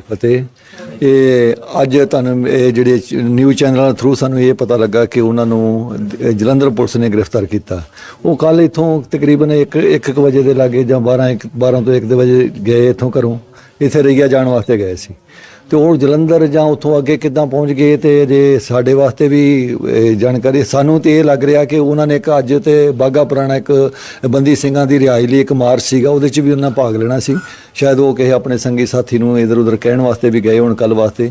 ਫਤਿਹ। ਇਹ ਅੱਜ ਤੁਹਾਨੂੰ ਇਹ ਜਿਹੜੇ ਨਿਊਜ਼ ਚੈਨਲਾਂ ਥਰੂ ਸਾਨੂੰ ਇਹ ਪਤਾ ਲੱਗਾ ਕਿ ਉਹਨਾਂ ਨੂੰ ਜਲੰਧਰ ਪੁਲਿਸ ਨੇ ਗ੍ਰਿਫਤਾਰ ਕੀਤਾ। ਉਹ ਕੱਲ ਇਥੋਂ ਤਕਰੀਬਨ 1 1 ਵਜੇ ਦੇ ਲਾਗੇ ਜਾਂ 12 ਇੱਕ- 12 ਤੋਂ 1 ਦੇ ਵਜੇ ਗਏ ਇਥੋਂ ਘਰੋਂ। ਇੱਥੇ ਰਈਆ ਜਾਣ ਵਾਸਤੇ ਗਏ ਸੀ। ਤੇ ਉਹ ਜਲੰਧਰ ਜਾਂ ਉੱਥੋਂ ਅੱਗੇ ਕਿੱਦਾਂ ਪਹੁੰਚ ਗਏ ਤੇ ਜੇ ਸਾਡੇ ਵਾਸਤੇ ਵੀ ਜਾਣਕਾਰੀ, ਸਾਨੂੰ ਤੇ ਇਹ ਲੱਗ ਰਿਹਾ ਕਿ ਉਹਨਾਂ ਨੇ ਇੱਕ ਅੱਜ ਤੇ ਬਾਗਾ ਪੁਰਾਣਾ ਇੱਕ ਬੰਦੀ ਸਿੰਘਾਂ ਦੀ ਰਿਹਾਈ ਲਈ ਇੱਕ ਮਾਰਚ ਸੀਗਾ, ਉਹਦੇ 'ਚ ਵੀ ਉਹਨਾਂ ਭਾਗ ਲੈਣਾ ਸੀ। ਸ਼ਾਇਦ ਉਹ ਕਿਸੇ ਆਪਣੇ ਸੰਗੀ ਸਾਥੀ ਨੂੰ ਇਧਰ ਉਧਰ ਕਹਿਣ ਵਾਸਤੇ ਵੀ ਗਏ ਹੋਣ ਕੱਲ ਵਾਸਤੇ।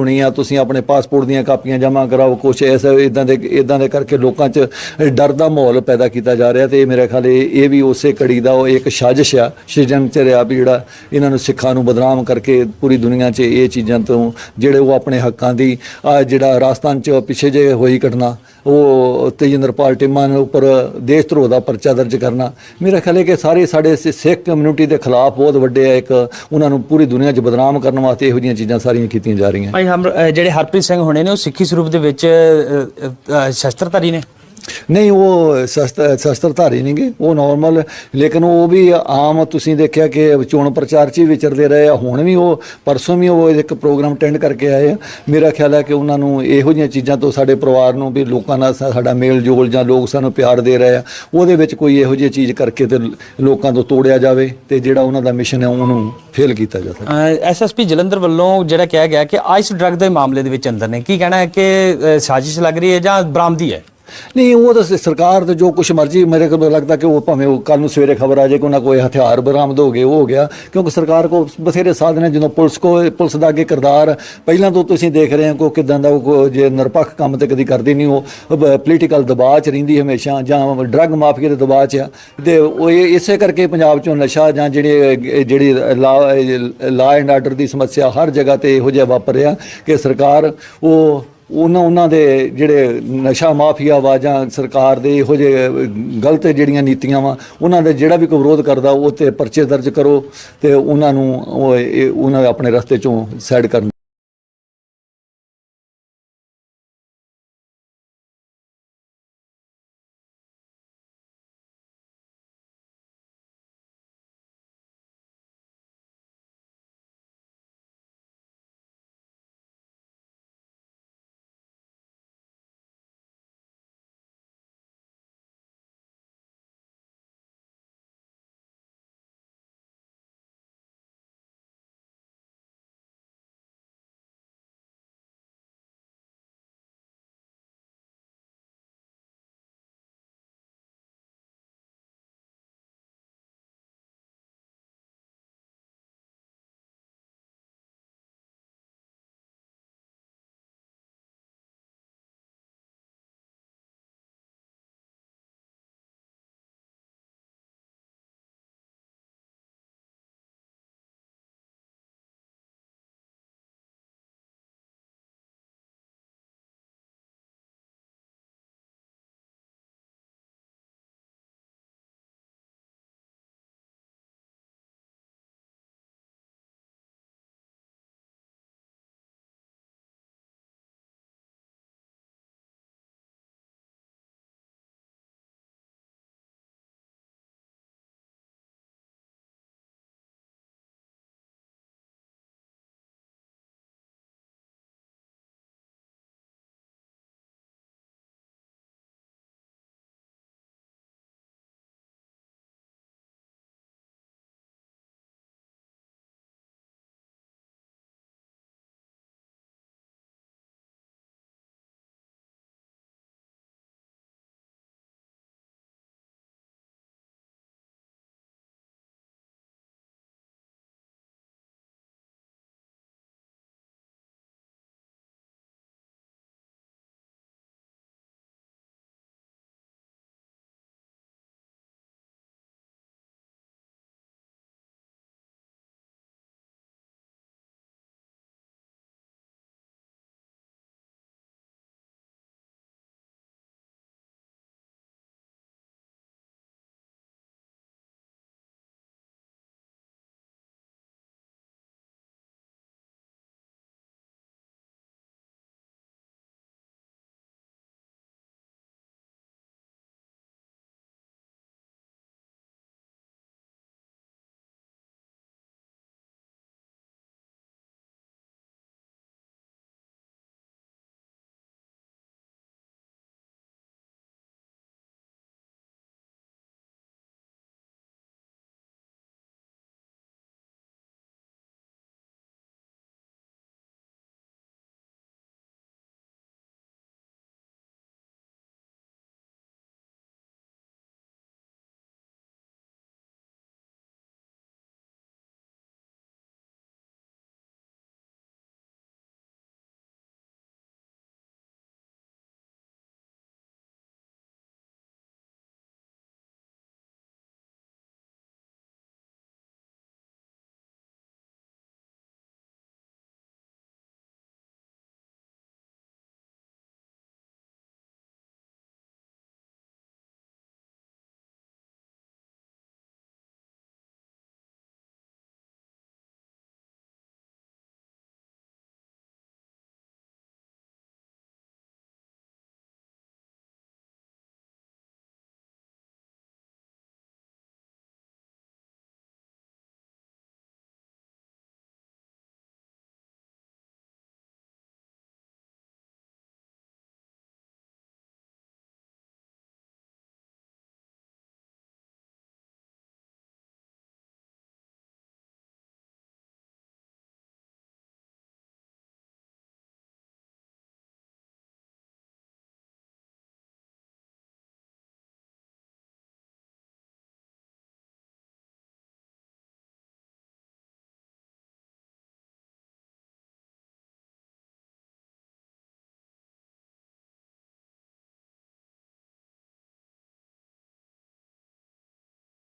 ਹੋਣੀ ਆ, ਤੁਸੀਂ ਆਪਣੇ ਪਾਸਪੋਰਟ ਦੀਆਂ ਕਾਪੀਆਂ ਜਮ੍ਹਾਂ ਕਰਾਓ, ਕੁਛ ਇਸ ਇਦਾਂ ਦੇ ਇਦਾਂ ਦੇ ਕਰਕੇ ਲੋਕਾਂ 'ਚ ਡਰ ਦਾ ਮਾਹੌਲ ਪੈਦਾ ਕੀਤਾ ਜਾ ਰਿਹਾ ਤੇ ਇਹ ਮੇਰੇ ਖਿਆਲ ਇਹ ਇਹ ਵੀ ਉਸੇ ਕੜੀ ਦਾ ਉਹ ਇੱਕ ਸਾਜ਼ਿਸ਼ ਆ ਸ਼ਿਜੰਤਰ ਆ ਵੀ ਜਿਹੜਾ ਇਹਨਾਂ ਨੂੰ ਸਿੱਖਾਂ ਨੂੰ ਬਦਨਾਮ ਕਰਕੇ ਪੂਰੀ ਦੁਨੀਆ 'ਚ ਇਹ ਚੀਜ਼ਾਂ ਤੋਂ ਜਿਹੜੇ ਉਹ ਆਪਣੇ ਹੱਕਾਂ ਦੀ ਜਿਹੜਾ ਰਾਜਸਥਾਨ 'ਚ ਪਿੱਛੇ ਜੇ ਹੋਈ ਘਟਨਾ, ਉਹ ਤੇਜਿੰਦਰਪਾਲ ਟਿੰਮਾ ਦੇ ਉੱਪਰ ਦੇਸ਼ ਧਰੋਹ ਦਾ ਪਰਚਾ ਦਰਜ ਕਰਨਾ। ਮੇਰਾ ਖਿਆਲ ਹੈ ਕਿ ਸਾਰੇ ਸਾਡੇ ਸਿੱਖ ਕਮਿਊਨਿਟੀ ਦੇ ਖਿਲਾਫ ਬਹੁਤ ਵੱਡੇ ਆ ਇੱਕ ਉਹਨਾਂ ਨੂੰ ਪੂਰੀ ਦੁਨੀਆ 'ਚ ਬਦਨਾਮ ਕਰਨ ਵਾਸਤੇ ਇਹੋ ਜਿਹੀਆਂ ਚੀਜ਼ਾਂ ਸਾਰੀਆਂ ਕੀਤੀਆਂ ਜਾ ਰਹੀਆਂ। ਹਮ ਜਿਹੜੇ ਹਰਪ੍ਰੀਤ ਸਿੰਘ ਹੋਣੇ ਨੇ ਉਹ ਸਿੱਖੀ ਸਰੂਪ ਦੇ ਵਿੱਚ ਅ, ਅ, ਸ਼ਸਤਰਧਾਰੀ ਨੇ। ਨਹੀਂ, ਉਹ ਸ਼ਸਤਰ ਸ਼ਸਤਰਧਾਰੀ ਨਹੀਂਗੇ ਉਹ ਨਾਰਮਲ ਲੇਕਿਨ ਉਹ ਵੀ ਆਮ ਤੁਸੀਂ ਦੇਖਿਆ ਕਿ ਚੋਣ ਪ੍ਰਚਾਰ 'ਚ ਹੀ ਵਿਚਰਦੇ ਰਹੇ ਆ। ਹੁਣ ਵੀ ਉਹ, ਪਰਸੋਂ ਵੀ ਉਹ ਇੱਕ ਪ੍ਰੋਗਰਾਮ ਅਟੈਂਡ ਕਰਕੇ ਆਏ ਆ। ਮੇਰਾ ਖਿਆਲ ਹੈ ਕਿ ਉਹਨਾਂ ਨੂੰ ਇਹੋ ਜਿਹੀਆਂ ਚੀਜ਼ਾਂ ਤੋਂ ਸਾਡੇ ਪਰਿਵਾਰ ਨੂੰ ਵੀ ਲੋਕਾਂ ਨਾਲ ਸਾਡਾ ਮੇਲ ਜੋਲ ਜਾਂ ਲੋਕ ਸਾਨੂੰ ਪਿਆਰ ਦੇ ਰਹੇ ਆ, ਉਹਦੇ ਵਿੱਚ ਕੋਈ ਇਹੋ ਜਿਹੀ ਚੀਜ਼ ਕਰਕੇ ਤੇ ਲੋਕਾਂ ਤੋਂ ਤੋੜਿਆ ਜਾਵੇ ਤੇ ਜਿਹੜਾ ਉਹਨਾਂ ਦਾ ਮਿਸ਼ਨ ਹੈ ਉਹਨੂੰ ਫੇਲ ਕੀਤਾ ਜਾ ਸਕੇ। ਐਸਐਸਪੀ ਜਲੰਧਰ ਵੱਲੋਂ ਜਿਹੜਾ ਕਿਹਾ ਗਿਆ ਕਿ ਆਈਸ ਡਰੱਗ ਦੇ ਮਾਮਲੇ ਦੇ ਵਿੱਚ ਅੰਦਰ ਨੇ। ਕੀ ਕਹਿਣਾ ਹੈ ਕਿ ਸਾਜ਼ਿਸ਼ ਲੱਗ ਰਹੀ ਹੈ ਜਾਂ ਬਰਾਮਦੀ ਹੈ? ਨਹੀਂ, ਉਹ ਤਾਂ ਸਰਕਾਰ ਤੇ ਜੋ ਕੁਛ ਮਰਜ਼ੀ, ਮੇਰੇ ਕੋਲ ਲੱਗਦਾ ਕਿ ਉਹ ਭਾਵੇਂ ਉਹ ਕੱਲ ਨੂੰ ਸਵੇਰੇ ਖਬਰ ਆ ਜਾਏ ਕਿ ਉਹਨਾਂ ਕੋਈ ਹਥਿਆਰ ਬਰਾਮਦ ਹੋ ਗਏ, ਉਹ ਹੋ ਗਿਆ। ਕਿਉਂਕਿ ਸਰਕਾਰ ਕੋ ਬਥੇਰੇ ਸਾਧਨ ਹੈ, ਜਦੋਂ ਪੁਲਿਸ ਕੋ, ਪੁਲਿਸ ਦਾ ਅੱਗੇ ਕਿਰਦਾਰ, ਪਹਿਲਾਂ ਤੋਂ ਤੁਸੀਂ ਦੇਖ ਰਹੇ ਹੋ ਕੋ ਕਿਦਾਂ ਦਾ ਉਹ ਜੇ ਨਿਰਪੱਖ ਕੰਮ ਤੇ ਕਦੀ ਕਰਦੀ ਨਹੀਂ, ਉਹ ਪੋਲੀਟੀਕਲ ਦਬਾਅ ਚ ਰਹਿੰਦੀ ਹਮੇਸ਼ਾ, ਜਾਂ ਡਰੱਗ ਮਾਫੀਆ ਦੇ ਦਬਾਅ ਚ ਆ। ਤੇ ਉਹ ਇਹ- ਇਸੇ ਕਰਕੇ ਪੰਜਾਬ ਚੋਂ ਨਸ਼ਾ ਜਾਂ ਜਿਹੜੇ ਜਿਹੜੀ ਲਾ ਐਂਡ ਆਰਡਰ ਦੀ ਸਮੱਸਿਆ ਹਰ ਜਗ੍ਹਾ ਤੇ ਇਹੋ ਜਿਹਾ ਵਾਪਰ ਰਿਹਾ ਕਿ ਸਰਕਾਰ ਉਹ ਉਹਨਾਂ ਉਹਨਾਂ ਦੇ ਜਿਹੜੇ ਨਸ਼ਾ ਮਾਫੀਆ ਵਾ ਜਾਂ ਸਰਕਾਰ ਦੇ ਇਹੋ ਜਿਹੇ ਗਲਤ ਜਿਹੜੀਆਂ ਨੀਤੀਆਂ ਵਾ, ਉਹਨਾਂ ਦੇ ਜਿਹੜਾ ਵੀ ਕੋਈ ਵਿਰੋਧ ਕਰਦਾ ਉਹ ਤੇ ਪਰਚੇ ਦਰਜ ਕਰੋ ਤੇ ਉਹਨਾਂ ਨੂੰ ਉਹ ਇਹ- ਉਹਨਾਂ ਦੇ ਆਪਣੇ ਰਸਤੇ ਚੋਂ ਸਾਈਡ ਕਰਨ।